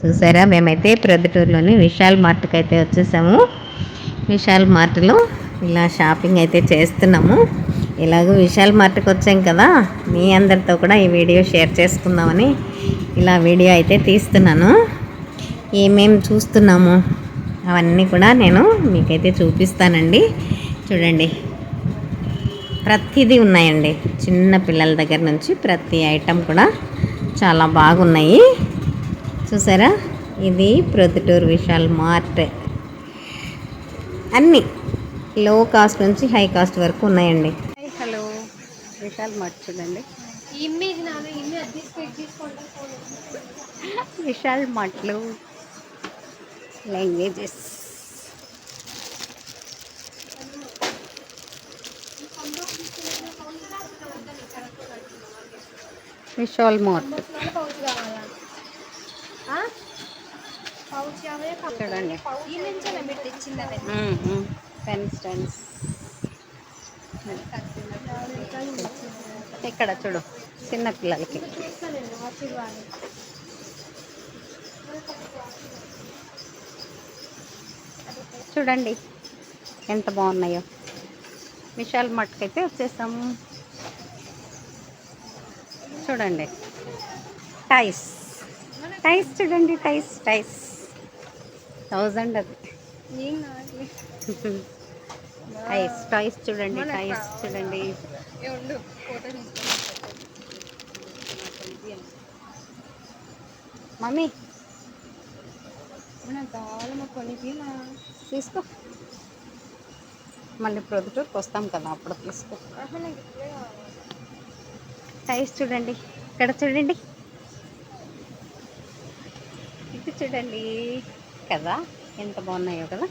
చూసారా? మేమైతే ప్రొద్దుటూరులోని విశాల్ మార్ట్కి అయితే వచ్చేసాము. విశాల్ మార్ట్లో ఇలా షాపింగ్ అయితే చేస్తున్నాము. ఇలాగో విశాల్ మార్ట్కి వచ్చాం కదా మీ అందరితో కూడా ఈ వీడియో షేర్ చేసుకుందామని ఇలా వీడియో అయితే తీస్తున్నాను. ఏమేం చూస్తున్నాము అవన్నీ కూడా నేను మీకైతే చూపిస్తానండి. చూడండి. ప్రతిదీ ఉన్నాయండి. చిన్న పిల్లల దగ్గర నుంచి ప్రతి ఐటెం కూడా చాలా బాగున్నాయి. చూసారా? ఇది ప్రొద్దుటూరు విశాల్ మార్ట్. అన్నీ లో కాస్ట్ నుంచి హై కాస్ట్ వరకు ఉన్నాయండి. హలో. విశాల్ మార్ట్ చూడండి. విశాల్ మార్ట్లు లాంగ్వేజెస్ విశాల్ మార్ట్. చూడండి. పెన్ స్టాండ్స్ ఇక్కడ చూడు చిన్న పిల్లలకి. చూడండి ఎంత బాగున్నాయో. విశాల్ మట్టుకైతే అయితే వచ్చేసాము చూడండి టైస్. టైస్ చూడండి టైస్ టైస్. థౌజండ్ అది. టైస్ టైస్ చూడండి టైస్ చూడండి. మమ్మీ. తీసుకో. మళ్ళీ ప్రొద్దుటూరుకి వస్తాం కదా అప్పుడు తీసుకో. టైస్ చూడండి. ఇక్కడ చూడండి ఇది చూడండి. కదా? ఎంత బాగున్నాయో కదా?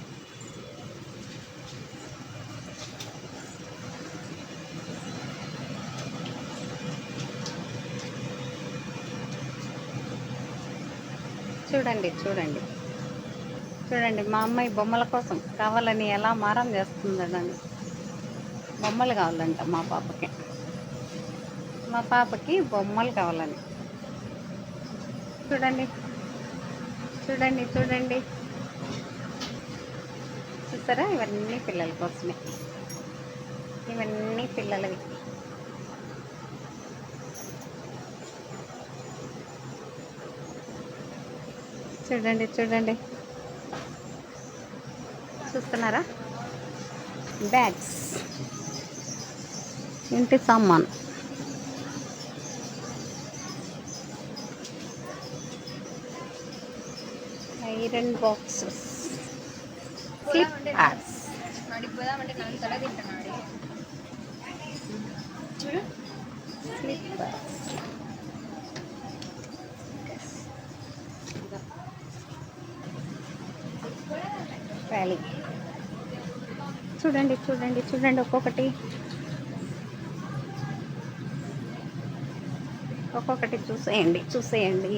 చూడండి చూడండి. చూడండి మా అమ్మాయి బొమ్మల కోసం కావాలని ఎలా మారం చేస్తుందండి బొమ్మలు కావాలంట మా పాపకి. మా పాపకి బొమ్మలు కావాలని. చూడండి చూడండి చూడండి. చూసారా? ఇవన్నీ పిల్లల కోసమే. ఇవన్నీ పిల్లలవి. చూడండి చూడండి. చూస్తున్నారా? బ్యాగ్స్ ఇంటి సామాన్. ఐరన్ బాక్సెస్ చూడు వ్యాలీ చూడండి చూడండి చూడండి ఒక్కొక్కటి. ఒక్కొక్కటి చూసేయండి చూసేయండి.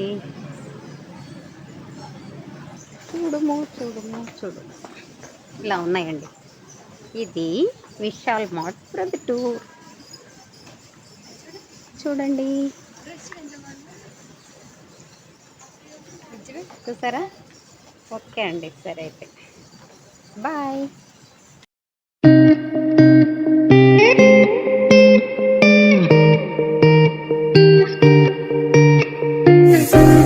చూడుము చూడుము చూడుము. ఇలా ఉన్నాయండి. ఇది విశాల్ మార్ట్ ప్రొద్దుటూర్ చూడండి. చూసారా? ఓకే అండి సరే అయితే. బాయ్.